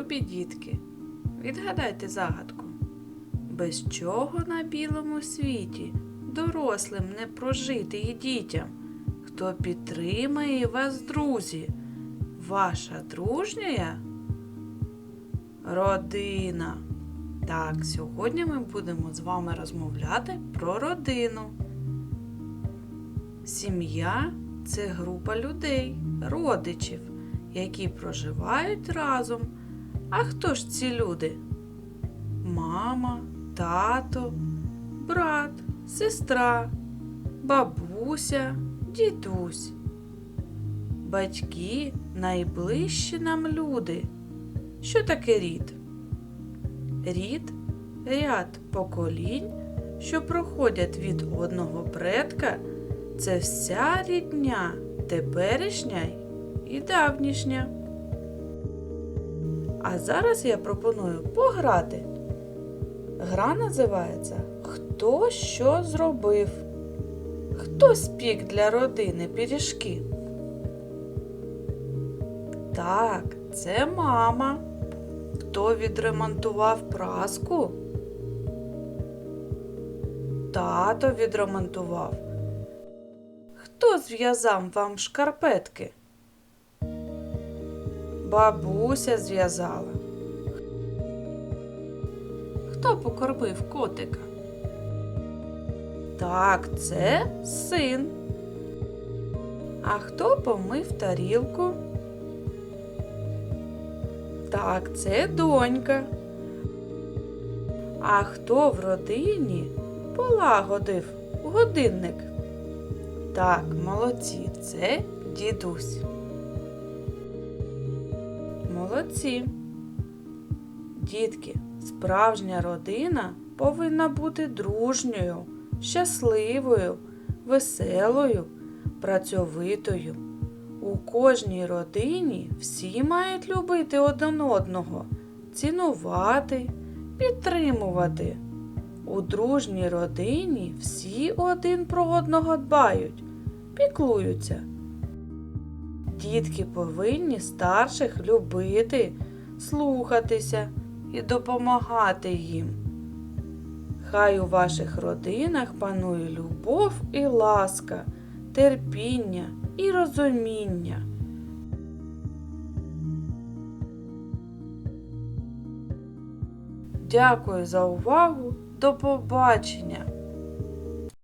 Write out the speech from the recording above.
Любі дітки, відгадайте загадку. Без чого на білому світі дорослим не прожити і дітям? Хто підтримає вас, друзі? Ваша дружня? Родина. Так, сьогодні ми будемо з вами розмовляти про родину. Сім'я це група людей, родичів, які проживають разом. А хто ж ці люди? Мама, тато, брат, сестра, бабуся, дідусь. Батьки найближчі нам люди. Що таке рід? Рід ряд поколінь, що проходять від одного предка. Це вся рідня, теперішня і давнішня. А зараз я пропоную пограти. Гра називається Хто що зробив? Хто спік для родини пиріжки? Так, це мама. Хто відремонтував праску? Тато відремонтував. Хто зв'язав вам шкарпетки? Бабуся зв'язала. Хто покормив котика? Так, це син. А хто помив тарілку? Так, це донька. А хто в родині полагодив годинник? Так, молодці, це дідусь. Молодці. Дітки, справжня родина повинна бути дружньою, щасливою, веселою, працьовитою. У кожній родині всі мають любити один одного, цінувати, підтримувати. У дружній родині всі один про одного дбають, піклуються. Дітки повинні старших любити, слухатися і допомагати їм. Хай у ваших родинах панує любов і ласка, терпіння і розуміння. Дякую за увагу. До побачення!